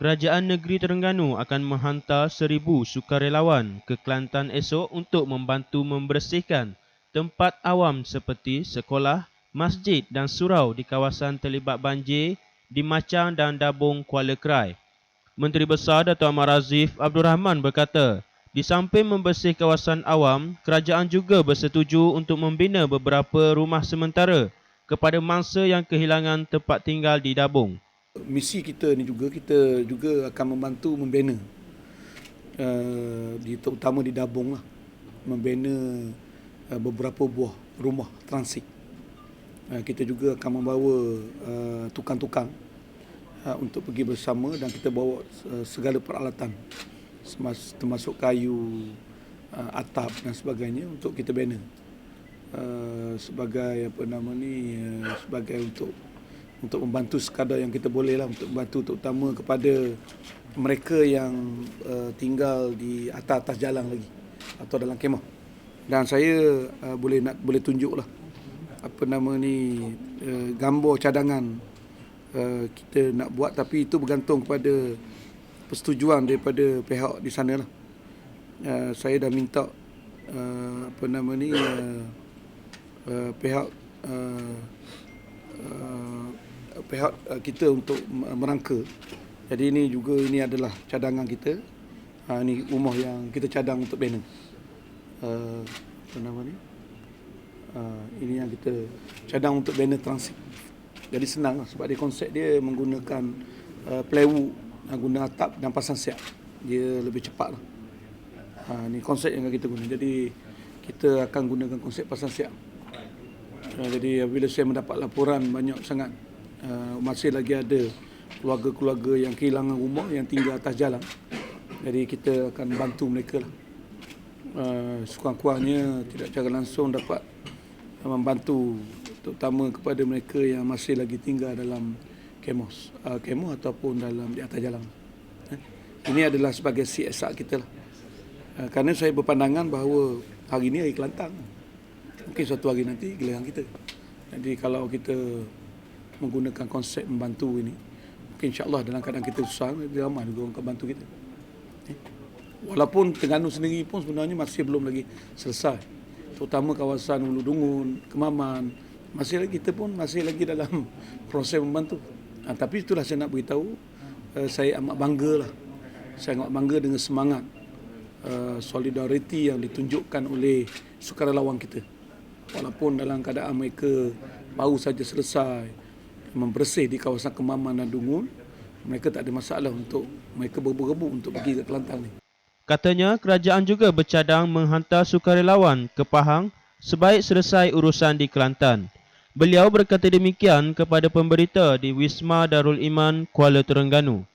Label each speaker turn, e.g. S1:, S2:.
S1: Kerajaan Negeri Terengganu akan menghantar seribu sukarelawan ke Kelantan esok untuk membantu membersihkan tempat awam seperti sekolah, masjid dan surau di kawasan terlibat banjir di Macang dan Dabung Kuala Krai. Menteri Besar Dato' Ahmad Razif Abdul Rahman berkata, di samping membersih kawasan awam, kerajaan juga bersetuju untuk membina beberapa rumah sementara kepada mangsa yang kehilangan tempat tinggal di Dabung
S2: misi kita ni juga kita juga akan membantu membina uh, di terutama di Dabung lah. Membina uh, beberapa buah rumah transit. Uh, kita juga akan membawa uh, tukang-tukang uh, untuk pergi bersama dan kita bawa uh, segala peralatan. Termasuk kayu uh, atap dan sebagainya untuk kita bina. Uh, sebagai apa nama ni uh, sebagai untuk untuk membantu sekadar yang kita boleh lah untuk membantu terutama kepada mereka yang uh, tinggal di atas-atas jalan lagi atau dalam kemah. Dan saya uh, boleh nak boleh tunjuk lah apa nama ni uh, gambar cadangan uh, kita nak buat. Tapi itu bergantung kepada persetujuan daripada pihak di sana lah. Uh, saya dah minta uh, apa nama ni uh, uh, pihak uh, pihak uh, kita untuk merangka. Jadi ini juga ini adalah cadangan kita. Ha, ini rumah yang kita cadang untuk banner. Uh, apa nama ni? Uh, ini yang kita cadang untuk banner transit. Jadi senang lah sebab dia konsep dia menggunakan uh, plywood, guna atap dan pasang siap. Dia lebih cepat lah. Ha, ini konsep yang kita guna. Jadi kita akan gunakan konsep pasang siap. Uh, jadi bila saya mendapat laporan banyak sangat uh, masih lagi ada keluarga-keluarga yang kehilangan rumah yang tinggal atas jalan. Jadi kita akan bantu mereka lah. Uh, sekurang-kurangnya tidak secara langsung dapat membantu terutama kepada mereka yang masih lagi tinggal dalam kemos, uh, kemos ataupun dalam di atas jalan. Eh? Ini adalah sebagai CSR kita lah. Uh, kerana saya berpandangan bahawa hari ini hari Kelantan. Mungkin suatu hari nanti giliran kita. Jadi kalau kita menggunakan konsep membantu ini. Mungkin insyaAllah dalam keadaan kita susah dia ramai juga orang akan bantu kita. Eh? walaupun Terengganu sendiri pun sebenarnya masih belum lagi selesai. Terutama kawasan Ulu Dungun, Kemaman masih lagi kita pun masih lagi dalam proses membantu. Ha, tapi itulah saya nak beritahu uh, saya amat bangga lah. Saya amat bangga dengan semangat uh, solidariti yang ditunjukkan oleh sukarelawan kita. Walaupun dalam keadaan mereka baru saja selesai membersih di kawasan Kemaman dan Dungun, mereka tak ada masalah untuk mereka berbu-rebu untuk pergi ke Kelantan ni.
S1: Katanya kerajaan juga bercadang menghantar sukarelawan ke Pahang sebaik selesai urusan di Kelantan. Beliau berkata demikian kepada pemberita di Wisma Darul Iman Kuala Terengganu.